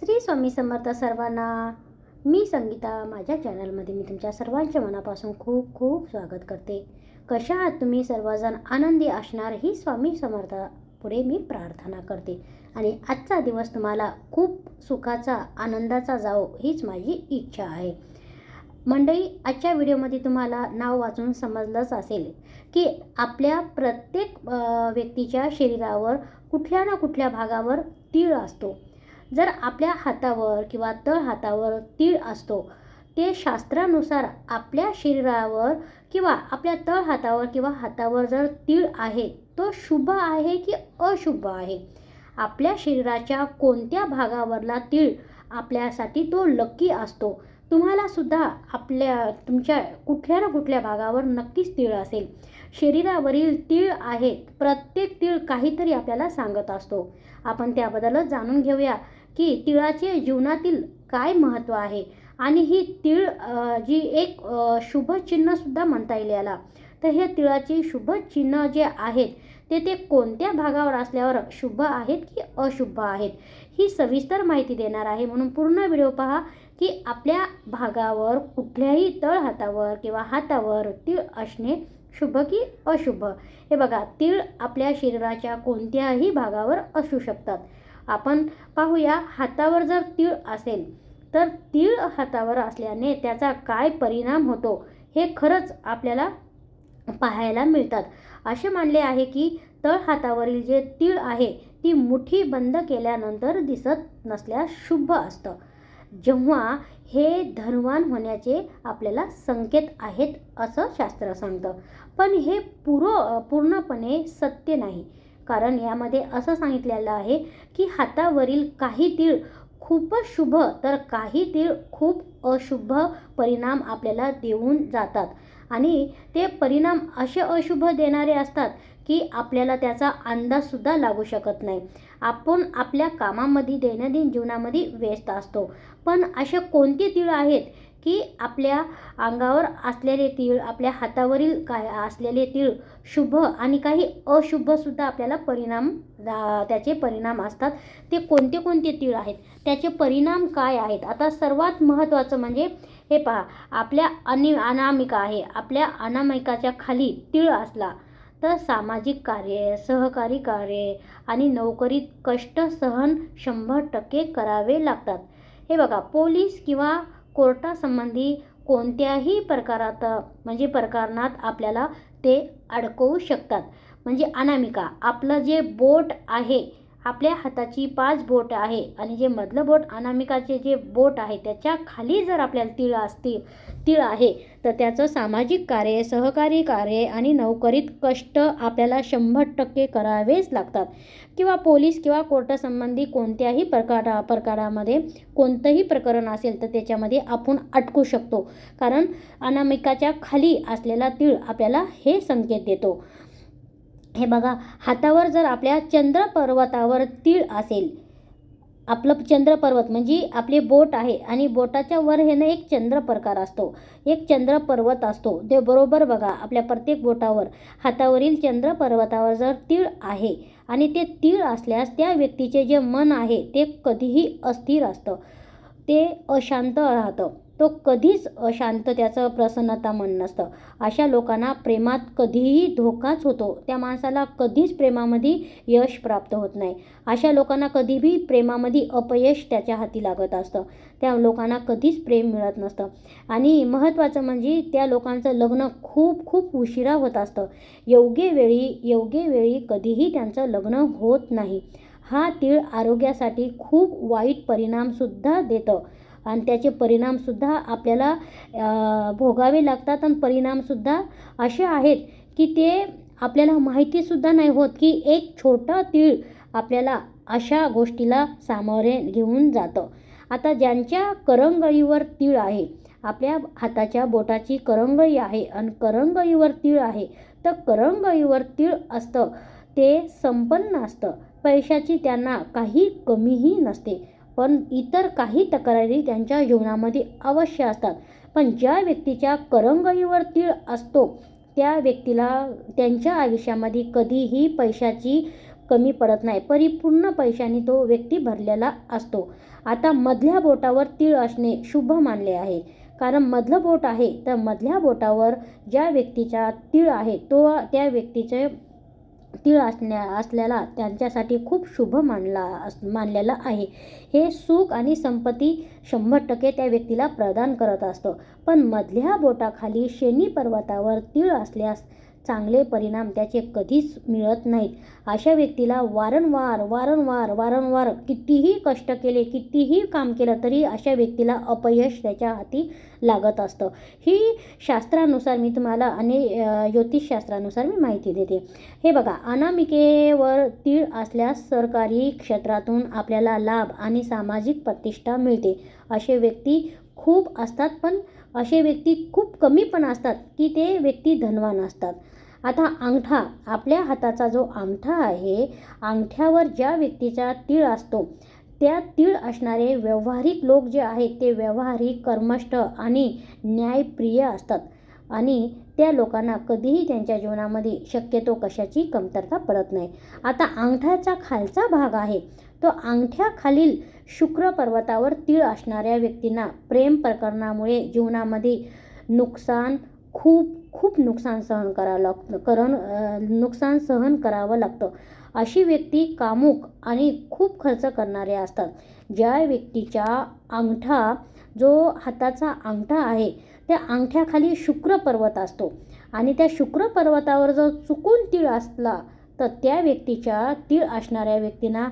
श्री स्वामी समर्थ सर्वांना मी संगीता माझ्या चॅनलमध्ये मी तुमच्या सर्वांच्या मनापासून खूप खूप स्वागत करते. कशा आहात तुम्ही? सर्वजण आनंदी असणार ही स्वामी समर्थ पुढे मी प्रार्थना करते. आणि आजचा दिवस तुम्हाला खूप सुखाचा आनंदाचा जावो हीच माझी इच्छा आहे. मंडळी आजच्या व्हिडिओमध्ये तुम्हाला नाव वाचून समजलंच असेल की आपल्या प्रत्येक व्यक्तीच्या शरीरावर कुठल्या ना कुठल्या भागावर तीळ असतो. जर आपल्या हातावर किंवा तळ हातावर तीळ असतो ते शास्त्रानुसार आपल्या शरीरावर किंवा आपल्या तळ हातावर किंवा हातावर जर तीळ आहे तो शुभ आहे की अशुभ आहे? आपल्या शरीराच्या कोणत्या भागावरला तीळ आपल्यासाठी तो लक्की असतो? तुम्हाला सुद्धा आपल्या तुमच्या कुठल्या ना कुठल्या भागावर नक्कीच तीळ असेल. शरीरावरील तीळ आहेत प्रत्येक तीळ काहीतरी आपल्याला सांगत असतो. आपण त्याबद्दलच जाणून घेऊया. की तिळाचे जीवनातील काय महत्त्व आहे? आणि ही तिळ जी एक शुभचिन्हसुद्धा शुभ चिन्हसुद्धा म्हणता येईल याला. तर हे तिळाचे शुभ चिन्ह जे आहेत ते ते कोणत्या भागावर असल्यावर शुभ आहेत की अशुभ आहेत? ही सविस्तर माहिती देणार आहे. म्हणून पूर्ण व्हिडिओ पहा की आपल्या भागावर कुठल्याही तळ हातावर किंवा हातावर तीळ असणे शुभ की अशुभ? हे बघा तीळ आपल्या शरीराच्या कोणत्याही भागावर असू शकतात. आपण पाहूया हातावर जर तीळ असेल तर तीळ हातावर असल्याने त्याचा काय परिणाम होतो हे खरंच आपल्याला पाहायला मिळतात. असे मानले आहे की तळ हातावरील जे तीळ आहे ती मुठी बंद केल्यानंतर दिसत नसल्यास शुभ असतं. जेव्हा हे धनवान होण्याचे आपल्याला संकेत आहेत असं शास्त्र सांगतं. पण हे पुरो पूर्णपणे सत्य नाही. कारण यामध्ये असं सांगितलेलं आहे की हातावरील काही तीळ खूपच शुभ तर काही तीळ खूप अशुभ परिणाम आपल्याला देऊन जातात. आणि ते परिणाम असे अशुभ देणारे असतात की आपल्याला त्याचा अंदाजसुद्धा लागू शकत नाही. आपण आपल्या कामामध्ये दैनंदिन जीवनामध्ये व्यस्त असतो. पण असे कोणते तीळ आहेत की आपल्या अंगावर असलेले तीळ आपल्या हातावरील काय असलेले तीळ शुभ आणि काही अशुभसुद्धा आपल्याला परिणाम त्याचे परिणाम असतात. ते कोणते कोणते तीळ आहेत? त्याचे परिणाम काय आहेत? आता सर्वात महत्त्वाचं म्हणजे हे पहा आपल्या अनि अनामिका आहे. आपल्या अनामिकाच्या खाली तीळ असला तर सामाजिक कार्य सहकारी कार्य आणि नोकरीत कष्ट सहन शंभर टक्के करावे लागतात. हे बघा पोलीस किंवा कोर्टासंबंधी कोणत्याही प्रकारात म्हणजे प्रकरणात आपल्याला ते अडकवू शकतात. म्हणजे अनामिका आपलं जे बोट आहे आपल्या हाताची पाच बोट आहे आणि जे मधलं बोट अनामिकाचे जे बोट आहे त्याच्याखाली जर आपल्याला तीळ असतील तीळ आहे तर त्याचं सामाजिक कार्य सहकारी कार्य आणि नोकरीत कष्ट आपल्याला शंभर टक्के करावेच लागतात. किंवा पोलीस किंवा कोर्टासंबंधी कोणत्याही प्रकारा प्रकारामध्ये कोणतंही प्रकरण असेल तर त्याच्यामध्ये आपण अटकू शकतो. कारण अनामिकाच्या खाली असलेला तीळ आपल्याला हे संकेत देतो. हे बघा हातावर जर आपल्या चंद्र पर्वतावर तीळ असेल आपलं चंद्र पर्वत म्हणजे आपले बोट आहे आणि बोटाच्या वर हे ना एक चंद्र प्रकार असतो एक चंद्र पर्वत असतो. ते बरोबर बघा आपल्या प्रत्येक बोटावर हातावरील चंद्र पर्वतावर जर तीळ आहे आणि ते तीळ असल्यास त्या व्यक्तीचे जे मन आहे ते कधीही अस्थिर असतं ते अशांत राहतं. तो कधीच अशांत त्याचं प्रसन्नता मन नसतं. अशा लोकांना प्रेमात कधीही धोकाच होतो. त्या माणसाला कधीच प्रेमामध्ये यश प्राप्त होत नाही. अशा लोकांना कधीही प्रेमामध्ये अपयश त्याच्या हाती लागत असतं. त्या लोकांना कधीच प्रेम मिळत नसतं. आणि महत्त्वाचं म्हणजे त्या लोकांचं लग्न खूप खूप उशिरा होत असतं. योग्य वेळी योग्य वेळी कधीही त्यांचं लग्न होत नाही. हा तीळ आरोग्यासाठी खूप वाईट परिणामसुद्धा देतं. आणि त्याचे परिणामसुद्धा आपल्याला भोगावे लागतात आणि परिणामसुद्धा असे आहेत की ते आपल्याला माहितीसुद्धा नाही होत की एक छोटा तीळ आपल्याला अशा गोष्टीला सामोरे घेऊन जातं. आता ज्यांच्या करंगळीवर तीळ आहे आपल्या हाताच्या बोटाची करंगळी आहे आणि करंगळीवर तीळ आहे तर करंगळीवर तीळ असतं ते संपन्न असतं. पैशाची त्यांना काही कमीही नसते. पण इतर काही तक्रारी त्यांच्या जीवनामध्ये अवश्य असतात. पण ज्या व्यक्तीच्या करंगळीवर तीळ असतो त्या व्यक्तीला त्यांच्या आयुष्यामध्ये कधीही पैशाची कमी पडत नाही. परिपूर्ण पैशाने तो व्यक्ती भरलेला असतो. आता मधल्या बोटावर तीळ असणे शुभ मानले आहे. कारण मधलं बोट आहे तर मधल्या बोटावर ज्या व्यक्तीचा तीळ आहे तो त्या व्यक्तीचे तीळ असण्या असल्याला त्यांच्यासाठी खूप शुभ मानला अस मानलेला आहे. हे सुख आणि संपत्ती शंभर टक्के त्या व्यक्तीला प्रदान करत असतं. पण मधल्या बोटाखाली शेनी पर्वतावर तीळ असल्यास चांगले परिणाम त्याचे कधीच मिळत नाहीत. अशा व्यक्तीला वारंवार वारंवार वारंवार कितीही कष्ट केले कितीही काम केलं तरी अशा व्यक्तीला अपयश त्याच्या हाती लागत असतं. ही शास्त्रानुसार मी तुम्हाला आणि ज्योतिषशास्त्रानुसार मी माहिती देते. हे बघा अनामिकेवर तीळ असल्यास सरकारी क्षेत्रातून आपल्याला लाभ आणि सामाजिक प्रतिष्ठा मिळते. असे व्यक्ती खूप असतात पण असे व्यक्ती खूप कमी पण असतात की ते व्यक्ती धनवान असतात. आता अंगठा आपल्या हाताचा जो अंगठा आहे अंगठ्यावर ज्या व्यक्तीचा तीळ असतो त्या तीळ असणारे व्यावहारिक लोक जे आहेत ते व्यावहारिक कर्मष्ट आणि न्यायप्रिय असतात. आणि त्या लोकांना कधीही त्यांच्या जीवनामध्ये शक्यतो कशाची कमतरता पडत नाही. आता अंगठ्याचा खालचा भाग आहे तो अंगठ्याखालील शुक्र पर्वतावर तीळ असणाऱ्या व्यक्तींना प्रेम प्रकरणामुळे जीवनामध्ये नुकसान खूप खूप नुकसान सहन करावं लागतं करण नुकसान सहन करावं लागतं. अशी व्यक्ती कामुक आणि खूप खर्च करणारे असतात. ज्या व्यक्तीच्या अंगठा जो हाताचा अंगठा आहे त्या अंगठ्याखाली शुक्र पर्वत असतो. आणि त्या शुक्र पर्वतावर जर चुकून तीळ असला तर त्या व्यक्तीच्या तीळ असणाऱ्या व्यक्तींना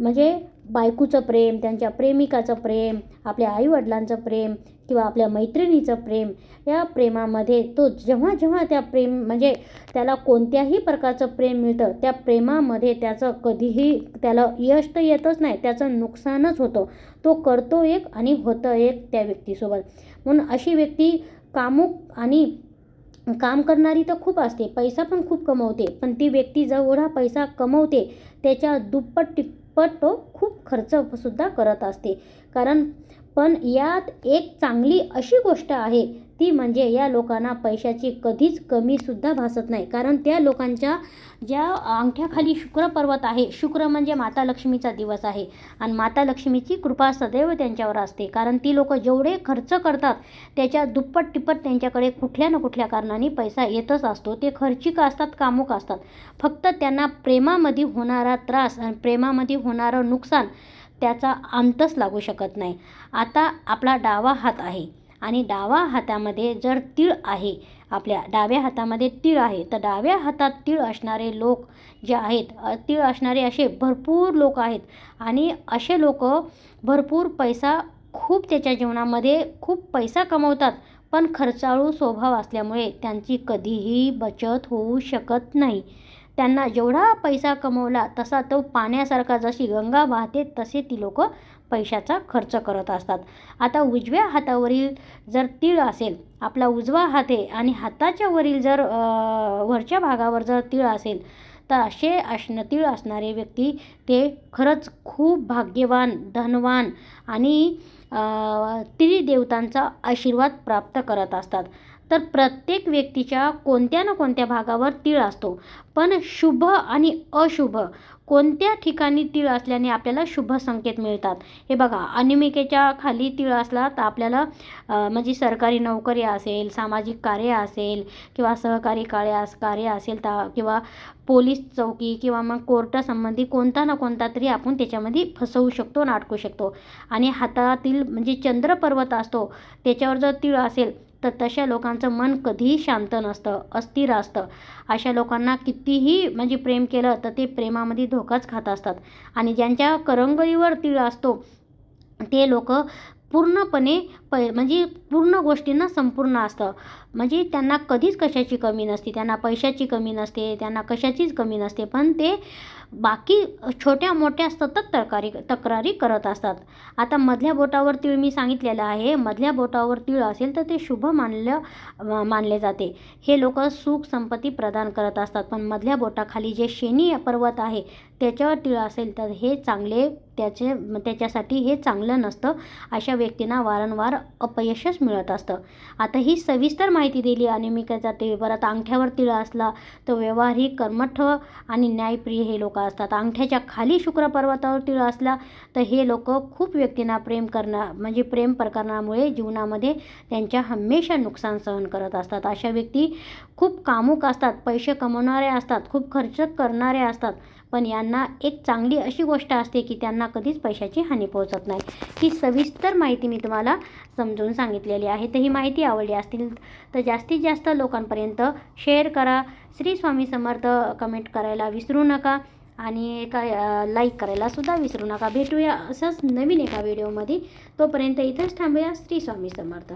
म्हणजे बायकोचं प्रेम त्यांच्या प्रेमिकाचं प्रेम आपल्या आईवडिलांचं प्रेम किंवा आपल्या मैत्रिणीचं प्रेम या प्रेमामध्ये तो जेव्हा जेव्हा त्या प्रेम म्हणजे त्याला कोणत्याही प्रकारचं प्रेम मिळतं त्या प्रेमामध्ये त्याचं कधीही त्याला यश तर येतच नाही त्याचं नुकसानच होतं. तो करतो एक आणि होतं एक त्या व्यक्तीसोबत. म्हणून अशी व्यक्ती कामुक आणि काम करणारी तर खूप असते पैसा पण खूप कमवते पण ती व्यक्ती जेवढा पैसा कमवते त्याच्या दुप्पट पण तो खूप खर्चसुद्धा करत असते. कारण पण यात एक चांगली अशी गोष्ट आहे ती म्हणजे या लोकांना पैशाची कधीच कमीसुद्धा भासत नाही. कारण त्या लोकांच्या ज्या अंगठ्याखाली शुक्र पर्वत आहे शुक्र म्हणजे माता लक्ष्मीचा दिवस आहे आणि माता लक्ष्मीची कृपा सदैव त्यांच्यावर असते. कारण ती लोक जेवढे खर्च करतात त्याच्या दुप्पट तिप्पट त्यांच्याकडे कुठल्या ना कुठल्या कारणाने पैसा येतच असतो. ते खर्चिक असतात कामुक असतात. फक्त त्यांना प्रेमामध्ये होणारा त्रास आणि प्रेमामध्ये होणारं नुकसान त्याचा अंतच लागू शकत नाही. आता आपला डावा हात आहे. आणि डावा हातामध्ये जर तीळ आहे आपल्या डाव्या हातामध्ये तीळ आहे तर डाव्या हातात तीळ असणारे लोक जे आहेत तीळ असणारे असे भरपूर लोक आहेत. आणि असे लोक भरपूर पैसा खूप त्याच्या जीवनामध्ये खूप पैसा कमवतात पण खर्चाळू स्वभाव असल्यामुळे त्यांची कधीही बचत होऊ शकत नाही. त्यांना जेवढा पैसा कमवला तसा तो पाण्यासारखा जशी गंगा वाहते तसे ती लोक पैशाचा खर्च करत असतात. आता उजव्या हातावरील जर तीळ असेल आपला उजवा हात आहे आणि हाताच्या वरील जर वरच्या भागावर जर तीळ असेल तर असे असणं तीळ असणारे व्यक्ती ते खरंच खूप भाग्यवान धनवान आणि त्रिदेवतांचा आशीर्वाद प्राप्त करत असतात. तर प्रत्येक व्यक्तीच्या कोणत्या ना कोणत्या भागावर तीळ असतो. पण शुभ आणि अशुभ कोणत्या ठिकाणी तीळ असल्याने आपल्याला शुभ संकेत मिळतात? हे बघा अनिमिकेच्या खाली तीळ असला तर आपल्याला म्हणजे सरकारी नोकरी असेल सामाजिक कार्य असेल किंवा सहकारी कार्य कार्य असेल तर किंवा पोलीस चौकी किंवा मग कोर्टासंबंधी कोणता ना कोणता तरी आपण त्याच्यामध्ये फसवू शकतो आणि अडकू शकतो. आणि हातातील म्हणजे चंद्र पर्वत असतो त्याच्यावर जर तीळ असेल तर तशा लोकांचं मन कधीही शांत नसतं अस्थिर असतं. अशा लोकांना कितीही म्हणजे प्रेम केलं तर ते प्रेमामध्ये धोकाच खात असतात. आणि ज्यांच्या करंगळीवर तीळ असतो ते लोक पूर्णपणे पै म्हणजे पूर्ण गोष्टींना संपूर्ण असतं. म्हणजे त्यांना कधीच कशाची कमी नसते त्यांना पैशाची कमी नसते त्यांना कशाचीच कमी नसते. पण ते बाकी छोट्या मोठ्या सतत तक्रारी तक्रारी करत असतात. आता मधल्या बोटावर तीळ मी सांगितलेलं आहे. मधल्या बोटावर तीळ असेल तर ते शुभ मानलं मानले जाते. हे लोक सुख संपत्ती प्रदान करत असतात. पण मधल्या बोटाखाली जे शेनी पर्वत आहे त्याच्यावर तिळ असेल तर हे चांगले त्याचे त्याच्यासाठी हे चांगलं नसतं अशा व्यक्तींना वारंवार अपयशच मिळत असतं. आता ही सविस्तर माहिती दिली आणि मी परत अंगठ्यावर तिळ असला तर व्यवहारिक कर्मठ आणि न्यायप्रिय हे लोक असतात. अंगठ्याच्या खाली शुक्र पर्वतावर तिळ असला तर हे लोक खूप व्यक्तींना प्रेम करणार म्हणजे प्रेम प्रकरणामुळे जीवनामध्ये त्यांच्या हमेशा नुकसान सहन करत असतात. अशा व्यक्ती खूप कामुक असतात पैसे कमवणारे असतात खूप खर्च करणारे असतात. पण यांना एक चांगली अशी गोष्ट असते की त्यांना कधीच पैशाची हानी पोहोचत नाही. ही सविस्तर माहिती मी तुम्हाला समजून सांगितलेली आहे. तर ही माहिती आवडली असतील तर जास्तीत जास्त लोकांपर्यंत शेअर करा. श्री स्वामी समर्थ कमेंट करायला विसरू नका. आणि एका लाईक करायलासुद्धा विसरू नका. भेटूया असंच नवीन एका व्हिडिओमध्ये तोपर्यंत इथंच थांबूया. श्री स्वामी समर्थ.